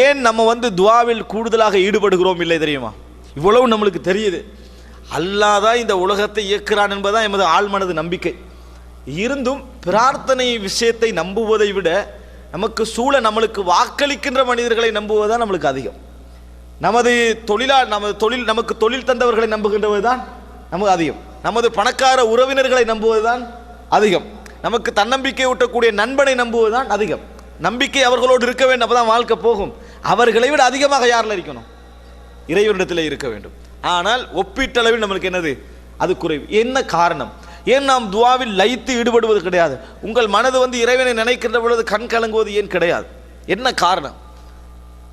ஏன் நம்ம வந்து துவாவில் கூடுதலாக ஈடுபடுகிறோம் இல்லை தெரியுமா? இவ்வளவு நம்மளுக்கு தெரியுது. அல்லாதான் இந்த உலகத்தை இயக்குறான் என்பதுதான் எமது ஆழ்மனது நம்பிக்கை. இருந்தும் பிரார்த்தனை விஷயத்தை நம்புவதை விட நமக்கு சூழ நம்மளுக்கு வாக்களிக்கின்ற மனிதர்களை நம்புவதுதான் நம்மளுக்கு அதிகம். நமது தொழிலா நமது தொழில் நமக்கு தொழில் தந்தவர்களை நம்புகின்றது தான் நமக்கு அதிகம். நமது பணக்கார உறவினர்களை நம்புவது தான் அதிகம். நமக்கு தன்னம்பிக்கை ஊட்டக்கூடிய நண்பனை நம்புவது தான் அதிகம். நம்பிக்கை அவர்களோடு இருக்க வேண்டும் அப்பதான் வாழ்க்கை போகும். அவர்களை விட அதிகமாக யாரில் இருக்கணும்? இறைவனிடத்தில் இருக்க வேண்டும். ஆனால் ஒப்பீட்டளவில் நம்மளுக்கு என்னது? அது குறைவு. என்ன காரணம்? ஏன் நாம் துவாவில் லயித்து ஈடுபடுவது கிடையாது? உங்கள் மனது வந்து இறைவனை நினைக்கின்ற பொழுது கண் கலங்குவது ஏன் கிடையாது? என்ன காரணம்?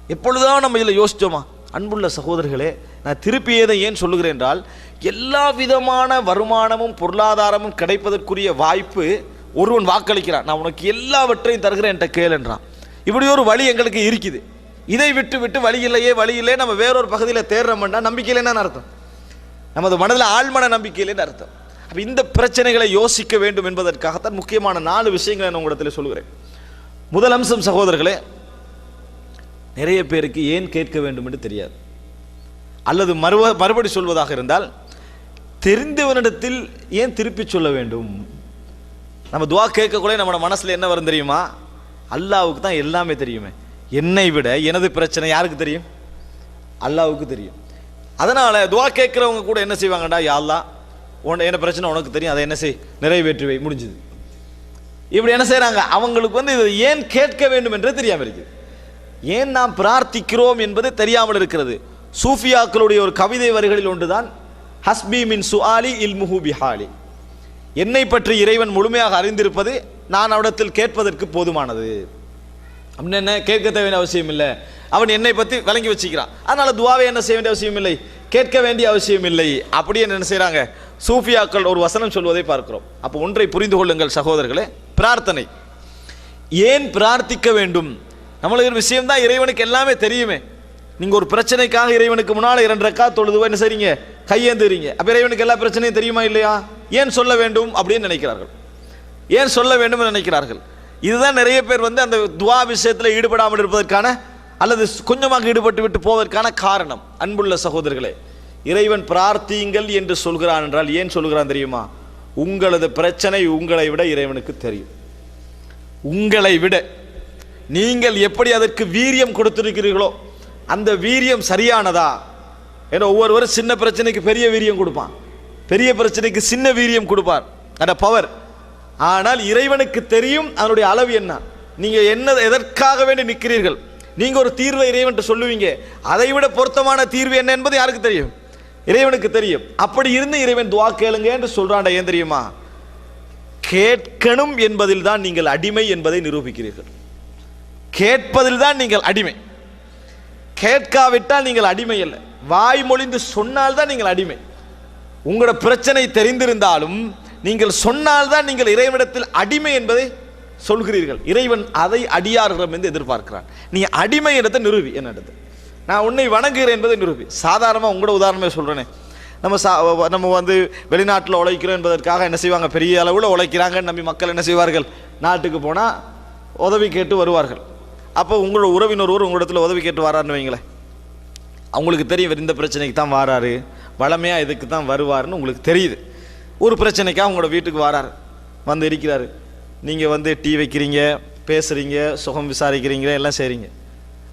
எப்பொழுதுதான் நம்ம இதில் யோசிச்சோமா? அன்புள்ள சகோதரர்களே நான் திருப்பி எதை ஏன் சொல்லுகிறேன் என்றால் எல்லா விதமான வருமானமும் பொருளாதாரமும் கிடைப்பதற்குரிய வாய்ப்பு ஒருவன் வாக்களிக்கிறான். நான் உனக்கு எல்லாவற்றையும் தருகிறேன் என்கிட்ட கேளுன்றான் இப்படி ஒரு வழி எங்களுக்கு இருக்குது. இதை விட்டு விட்டு வழி இல்லையே வழி இல்லையே நம்ம வேறொரு பகுதியில் தேடுறோம்னா நம்பிக்கையில் என்ன அர்த்தம்? நமது மனதில் ஆழ்மன நம்பிக்கையிலேன்னு அர்த்தம்? அப்போ இந்த பிரச்சனைகளை யோசிக்க வேண்டும் என்பதற்காகத்தான் முக்கியமான நாலு விஷயங்களை நான் உங்களிடத்தில் சொல்கிறேன் முதல் அம்சம் சகோதரர்களே நிறைய பேருக்கு ஏன் கேட்க வேண்டும் என்று தெரியாது. அல்லது மறுப மறுபடி சொல்வதாக இருந்தால் தெரிந்தவனிடத்தில் ஏன் திருப்பி சொல்ல வேண்டும்? நம்ம துவா கேட்கக்குள்ளே நம்ம மனசில் என்ன வரும் தெரியுமா? அல்லாவுக்கு தான் எல்லாமே தெரியுமே. என்னை விட எனது பிரச்சனை யாருக்கு தெரியும்? அல்லாவுக்கு தெரியும். அதனால் துவா கேட்குறவங்க கூட என்ன செய்வாங்கடா? யா உன் என்ன பிரச்சனை உனக்கு தெரியும் அதை என்ன செய்? நிறைவேற்றுவை. முடிஞ்சுது. இப்படி என்ன செய்கிறாங்க அவங்களுக்கு வந்து இது ஏன் கேட்க வேண்டும் என்றே தெரியாமல் இருக்குது. ஏன் நாம் பிரார்த்திக்கிறோம் என்பது தெரியாமல் இருக்கிறது. சூஃபியாக்களுடைய ஒரு கவிதை வரிகளில் ஒன்றுதான் ஹஸ்பி மின் சுஆலி இல் முஹூபி ஹாலி என்னை பற்றி இறைவன் முழுமையாக அறிந்திருப்பது நான் அவனிடத்தில் கேட்பதற்கு போதுமானது. அப்படின்னு என்ன? கேட்க தேவையான அவசியம் இல்லை. அவன் என்னை பற்றி விளங்கி வச்சுக்கிறான். அதனால் துவாவை என்ன செய்ய வேண்டிய அவசியம் இல்லை. கேட்க வேண்டிய அவசியம் இல்லை. அப்படி என்ன செய்கிறாங்க சூஃபியாக்கள் ஒரு வசனம் சொல்வதை பார்க்கிறோம். அப்போ ஒன்றை புரிந்து கொள்ளுங்கள் சகோதரர்களே. பிரார்த்தனை. ஏன் பிரார்த்திக்க வேண்டும்? நம்மளுக்கு விஷயம்தான் இறைவனுக்கு எல்லாமே தெரியுமே. நீங்கள் ஒரு பிரச்சனைக்காக இறைவனுக்கு முன்னால் இரண்டு ரக்கா என்ன செய்றீங்க? கையேந்துறீங்க. அப்போ இறைவனுக்கு எல்லா பிரச்சனையும் தெரியுமா இல்லையா? ஏன் சொல்ல வேண்டும் அப்படின்னு நினைக்கிறார்கள். ஏன் சொல்ல வேண்டும் நினைக்கிறார்கள். இதுதான் நிறைய பேர் வந்து அந்த துவா விஷயத்தில் ஈடுபடாமல் இருப்பதற்கான அல்லது கொஞ்சமாக ஈடுபட்டு விட்டு போவதற்கான காரணம். அன்புள்ள சகோதரர்களே இறைவன் பிரார்த்தியுங்கள் என்று சொல்கிறான் என்றால் ஏன் சொல்கிறான் தெரியுமா? உங்களது பிரச்சனை உங்களை விட இறைவனுக்கு தெரியும். உங்களை விட. நீங்கள் எப்படி அதற்கு வீரியம் கொடுத்திருக்கிறீர்களோ அந்த வீரியம் சரியானதா? ஏன்னா ஒவ்வொருவரும் சின்ன பிரச்சனைக்கு பெரிய வீரியம் கொடுப்பான். பெரிய பிரச்சனைக்கு சின்ன வீரியம் கொடுப்பார். அந்த பவர் ஆனால் இறைவனுக்கு தெரியும் அதனுடைய அளவு என்ன. நீங்கள் என்ன எதற்காக வேண்டி நிற்கிறீர்கள்? நீங்கள் ஒரு தீர்வை இறைவன் சொல்லுவீங்க. அதை விட பொருத்தமான தீர்வு என்ன என்பது யாருக்கு தெரியும்? இறைவனுக்கு தெரியும். அப்படி இருந்து இறைவன் துவா கேளுங்க என்று சொல்றான்டா ஏன் தெரியுமா? கேட்கணும் என்பதில் தான் நீங்கள் அடிமை என்பதை நிரூபிக்கிறீர்கள். கேட்பதில் தான் நீங்கள் அடிமை. கேட்காவிட்டால் நீங்கள் அடிமை இல்லை வாய் மொழிந்து சொன்னால் தான் நீங்கள் அடிமை. உங்களோட பிரச்சனை தெரிந்திருந்தாலும் நீங்கள் சொன்னால்தான் நீங்கள் இறைவனிடத்தில் அடிமை என்பதை சொல்கிறீர்கள். இறைவன் அதை அடியார்களிடம் என்று எதிர்பார்க்கிறான். நீ அடிமை இடத்தை நிறுவி என்னிடத்தில் நான் உன்னை வணங்குகிறேன் என்பதை நிறுவி சாதாரணமாக உங்களோட உதாரணமே சொல்கிறேனே நம்ம சா நம்ம வந்து வெளிநாட்டில் உழைக்கிறோம் என்பதற்காக என்ன செய்வாங்க? பெரிய அளவில் உழைக்கிறாங்கன்னு நம்பி மக்கள் என்ன செய்வார்கள்? நாட்டுக்கு போனால் உதவி கேட்டு வருவார்கள். அப்போ உங்களோட உறவினர் ஒருவர் உங்களிடத்தில் உதவி கேட்டு வராருன்னு வைங்களேன். அவங்களுக்கு தெரியும் இந்த பிரச்சனைக்கு தான் வாராரு. வளமையாக இதுக்கு தான் வருவாருன்னு உங்களுக்கு தெரியுது. ஒரு பிரச்சனைக்காக உங்களோட வீட்டுக்கு வரார். வந்து இருக்கிறாரு. நீங்கள் வந்து டீ வைக்கிறீங்க பேசுகிறீங்க சுகம் விசாரிக்கிறீங்க எல்லாம் செய்கிறீங்க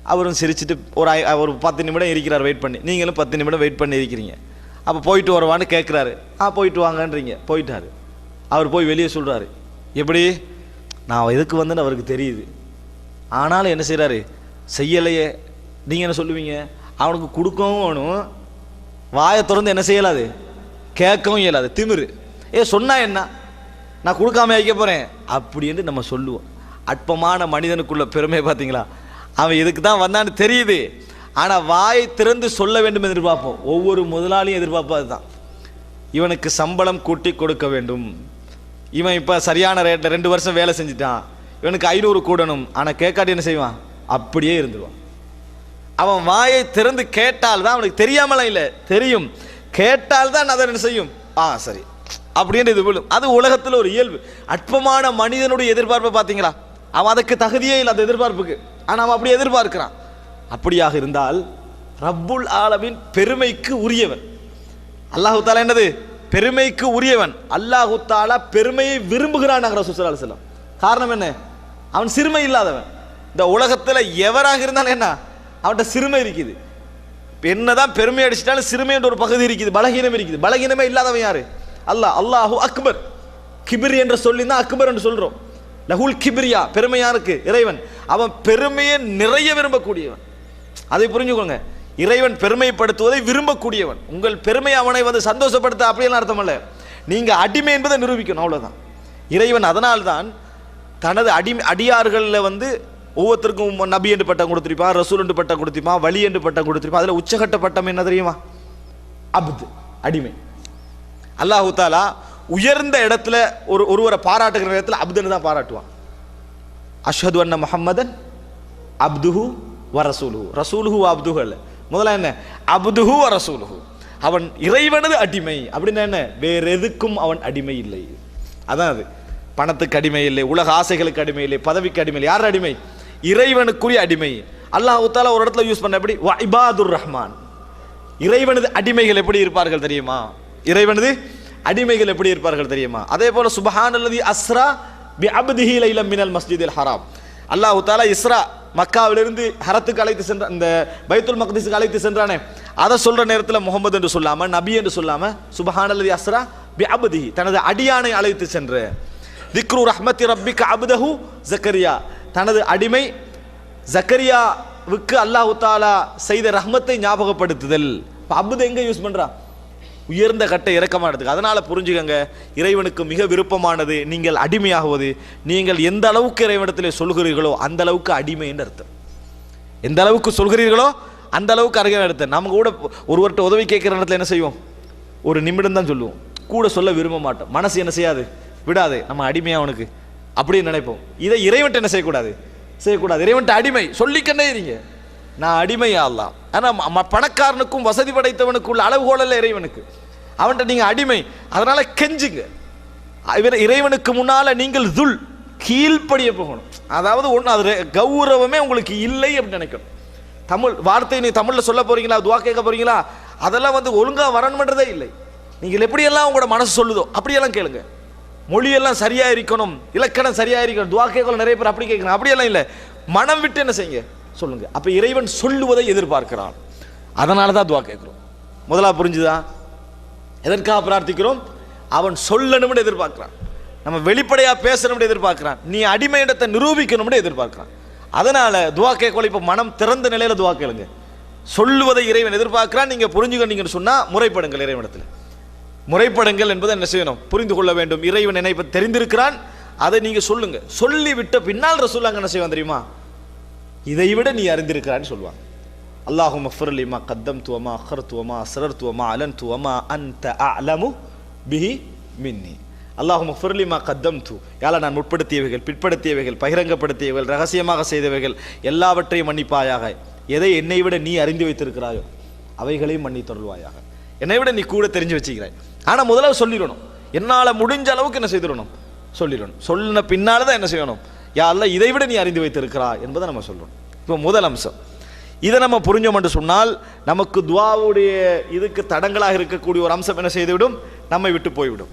அவரும் சிரிச்சிட்டு ஒரு ஐ- ஒரு பத்து நிமிடம் இருக்கிறார் வெயிட் பண்ணி. நீங்களும் பத்து நிமிடம் வெயிட் பண்ணி இருக்கிறீங்க. அப்போ போயிட்டு வரவான்னு கேட்குறாரு ஆ போயிட்டு வாங்கன்றீங்க. போயிட்டார். அவர் போய் வெளியே சொல்கிறாரு எப்படி? நான் எதுக்கு வந்துன்னு அவருக்கு தெரியுது. ஆனாலும் என்ன செய்கிறாரு செய்யலையே. நீங்கள் என்ன சொல்லுவீங்க? அவனுக்கு கொடுக்கவும் வேணும். வாயை திறந்து என்ன செய்யலாது? கேட்கவும் இயலாது. திமிரு. ஏ சொன்னா என்ன? நான் கொடுக்காம வைக்க போகிறேன் அப்படின்னு நம்ம சொல்லுவோம். அற்பமான மனிதனுக்குள்ள பெருமை பார்த்தீங்களா அவன் இதுக்கு தான் வந்தான்னு தெரியுது. ஆனால் வாயை திறந்து சொல்ல வேண்டும் எதிர்பார்ப்போம். ஒவ்வொரு முதலாளியும் எதிர்பார்ப்பது தான். இவனுக்கு சம்பளம் கூட்டி கொடுக்க வேண்டும். இவன் இப்போ சரியான ரேட்டில் ரெண்டு வருஷம் வேலை செஞ்சுட்டான். இவனுக்கு ஐநூறு கூடணும். ஆனால் கேட்காட்டி என்ன செய்வான்? அப்படியே இருந்துருவான். அவன் வாயை திறந்து கேட்டால் தான் அவனுக்கு தெரியாமலாம் இல்லை. தெரியும். கேட்டால் தான் அதை என்ன செய்யும்? ஆ சரி. அப்படின்னு இது விழும். அது உலகத்தில் ஒரு இயல்பு. அற்பமான மனிதனுடைய எதிர்பார்ப்பை பார்த்தீங்களா? அவன் அதுக்கு தகுதியே இல்லை அந்த எதிர்பார்ப்புக்கு. ஆனால் அவன் அப்படி எதிர்பார்க்கிறான். அப்படியாக இருந்தால் ரப்புல் ஆலமின் பெருமைக்கு உரியவன். அல்லாஹு தாலா என்னது? பெருமைக்கு உரியவன். அல்லாஹு தாலா பெருமையை விரும்புகிறான் ரசூல் செல்லம் காரணம் என்ன? அவன் சிறுமை இல்லாதவன். இந்த உலகத்தில் எவராக இருந்தாலும் என்ன? அவன்கிட்ட சிறுமை இருக்குது. என்னதான் பெருமை அடிச்சிட்டாலும் சிறுமை என்ற ஒரு பகுதி இருக்குது. பலகீனம் இருக்குது. பலகீனமே இல்லாதவன் யாரு? அல்லாஹ். அல்லாஹூ அக்பர். கிபிரி என்ற சொல்லி தான் அக்பர் என்று சொல்றோம். லஹுல் கிபிரியா பெருமை யாருக்கு இறைவன். அவன் பெருமையை நிறைய விரும்பக்கூடியவன். அதை புரிஞ்சுக்கோங்க. இறைவன் பெருமைப்படுத்துவதை விரும்பக்கூடியவன். உங்கள் பெருமை அவனை வந்து சந்தோஷப்படுத்த அப்படியெல்லாம் அர்த்தம் இல்லை. நீங்கள் அடிமை என்பதை நிரூபிக்கணும் அவ்வளோதான் இறைவன் அதனால்தான் தனது அடி அடியார்களில் வந்து ஒவ்வொருத்தருக்கும் நபி என்று பட்டம் கொடுத்துருப்பான் ரசூல் என்று பட்டம் கொடுத்துருப்பான் வழி என்று பட்டம் கொடுத்துருப்பான் அதில் உச்சகட்ட பட்டம் என்ன தெரியுமா? அப்து அடிமை. அல்லாஹு தாலா உயர்ந்த இடத்துல ஒரு ஒருவரை பாராட்டுகிற இடத்துல அப்துன்னு தான் பாராட்டுவான்? அஷ்ஹது அன்ன முஹம்மதன் அப்துஹு வ ரசூலுஹு. ரசூலுஹு அப்துஹு அல்ல. முதல்ல என்ன? அப்துஹு வ ரசூலுஹு. அவன் இறைவனது அடிமை. அப்படின்னா என்ன? வேற எதுக்கும் அவன் அடிமை இல்லை. அதான் அது. பணத்துக்கு அடிமை இல்லை உலக ஆசைகளுக்கு அடிமை இல்லை பதவிக்கு அடிமை இல்லை. யார் அடிமை? இறைவனுக்குரிய அடிமை. அல்லாஹ் தாலா ஒரு இடத்துல யூஸ் பண்ண எப்படி? இபாதுர் ரஹ்மான். இறைவனது அடிமைகள் எப்படி இருப்பார்கள் தெரியுமா? இறைவனது அடிமைகள் எப்படி இருப்பார்கள் தெரியுமா? அதே போல சுபஹானல்லதி அஸ்ரா பி அப்திஹி லைலம் மினல் மஸ்ஜிதில் ஹராம். அல்லாஹு தாலா இஸ்ரா மக்காவிலிருந்து ஹரத்துக்கு அழைத்து சென்ற இந்த பைத்துல் மக்தீஸுக்கு அழைத்து சென்றானே. அதை சொல்ற நேரத்தில் முகமது என்று சொல்லாம நபி என்று சொல்லாம சுபஹானல்லதி அஸ்ரா பி அப்திஹி தனது அடியானை அழைத்து சென்று திக்ரு ரஹ்மத்தி ரப்பிக்க அப்தஹு ஜக்கரியா. தனது அடிமை ஜக்கரியாவுக்கு அல்லாஹ் தாலா செய்த ரஹ்மத்தை ஞாபகப்படுத்துதல். இப்போ அபுது எங்க யூஸ் பண்றா? உயர்ந்த கட்டை இறக்கமானதுக்கு. அதனால புரிஞ்சுக்கங்க இறைவனுக்கு மிக விருப்பமானது நீங்கள் அடிமையாகுவது. நீங்கள் எந்த அளவுக்கு இறைவனத்தில் சொல்கிறீர்களோ அந்த அளவுக்கு அடிமை என்று அர்த்தம். எந்த அளவுக்கு சொல்கிறீர்களோ அந்த அளவுக்கு அருகே அர்த்தம் நம்ம கூட ஒருவர்கிட்ட உதவி கேட்குற இடத்துல என்ன செய்வோம்? ஒரு நிமிடம் தான் சொல்லுவோம். கூட சொல்ல விரும்ப மாட்டோம். மனசு என்ன செய்யாது? விடாது. நம்ம அடிமையாக அவனுக்கு. அப்படின்னு நினைப்போம். இதை இறைவன்ட்ட என்ன செய்யக்கூடாது? செய்யக்கூடாது. இறைவன்ட்ட அடிமை. சொல்லிக்கண்டே இருங்க. நான் அடிமையா அல்லாம் ஆனால் பணக்காரனுக்கும் வசதி படைத்தவனுக்கும் உள்ள அளவுகோல் இறைவனுக்கு. அவன்கிட்ட நீங்கள் அடிமை. அதனால் கெஞ்சுங்க. இவர் இறைவனுக்கு முன்னால் நீங்கள் துல் கீழ்ப்படிய போகணும். அதாவது ஒன்று அது கௌரவமே உங்களுக்கு இல்லை அப்படின்னு நினைக்கணும். தமிழ் வார்த்தை நீ தமிழில் சொல்ல போகிறீங்களா துவா கேட்க போகிறீங்களா அதெல்லாம் வந்து ஒழுங்காக வரணுன்றதே இல்லை. நீங்கள் எப்படியெல்லாம் உங்களோட மனசு சொல்லுதோ அப்படியெல்லாம் கேளுங்க. மொழியெல்லாம் சரியா இருக்கணும் இலக்கணம் சரியா இருக்கணும் துவா கேட்கலாம் நிறைய பேர் அப்படி கேட்கணும் அப்படியெல்லாம் இல்லை. மனம் விட்டு என்ன செய்யுங்க? சொல்லுங்க. அப்ப இறைவன் சொல்லுவதை எதிர்பார்க்கிறான். அதனால தான் துவா கேட்கிறோம். முதலா புரிஞ்சுதா? எதற்காக பிரார்த்திக்கிறோம்? அவன் சொல்லணும்னு எதிர்பார்க்கிறான். நம்ம வெளிப்படையாக பேசணும்னு எதிர்பார்க்கிறான். நீ அடிமை இடத்தை நிரூபிக்கணும்னு எதிர்பார்க்கிறான். அதனால துவா கேட்கல இப்போ மனம் திறந்த நிலையில் துவா கேளுங்க. சொல்லுவதை இறைவன் எதிர்பார்க்கிறான். நீங்கள் புரிஞ்சுக்கணுங்கன்னு சொன்னால் முறைப்படுங்கள் இறைவனிடத்தில். முறைப்படுங்கள் என்பதை என்ன செய்யணும்? புரிந்து கொள்ள வேண்டும். இறைவன் நினைப்பை தெரிந்திருக்கிறான். அதை நீங்க சொல்லுங்க. சொல்லி விட்ட பின்னால் ரசூல்லாங்க என்ன செய்வான் தெரியுமா? இதை விட நீ அறிந்திருக்கிறான்னு சொல்லுவாங்க. அல்லாஹு மஃபர்லிமா கத்தம் துவமா அஹர் துவமா அசரர் துவமா அலன் துவமா அந்த அலமு பிஹி மின்னி. அல்லாஹு மஃபர்லிமா கத்தம் து யால நான் முற்படுத்தியவைகள் பிற்படுத்தியவைகள் பகிரங்கப்படுத்தியவைகள் ரகசியமாக செய்தவைகள் எல்லாவற்றையும் மன்னிப்பாயாக. எதை என்னை விட நீ அறிந்து வைத்திருக்கிறாயோ அவைகளையும் மன்னி தொடர்வாயாக என்னை விட நீ கூட தெரிஞ்சு வச்சுக்கிறாய் ஆனால் முதல்ல சொல்லிடணும். என்னால் முடிஞ்ச அளவுக்கு என்ன செய்திடணும்? சொல்லிடணும். சொல்லின பின்னால் தான் என்ன செய்யணும்? யா அல்ல இதை விட நீ அறிந்து வைத்திருக்கிறா என்பதை நம்ம சொல்லணும். இப்போ முதல் அம்சம். இதை நம்ம புரிஞ்சோம் என்று சொன்னால் நமக்கு துவாவுடைய இதுக்கு தடங்களாக இருக்கக்கூடிய ஒரு அம்சம் என்ன செய்துவிடும்? நம்மை விட்டு போய்விடும்.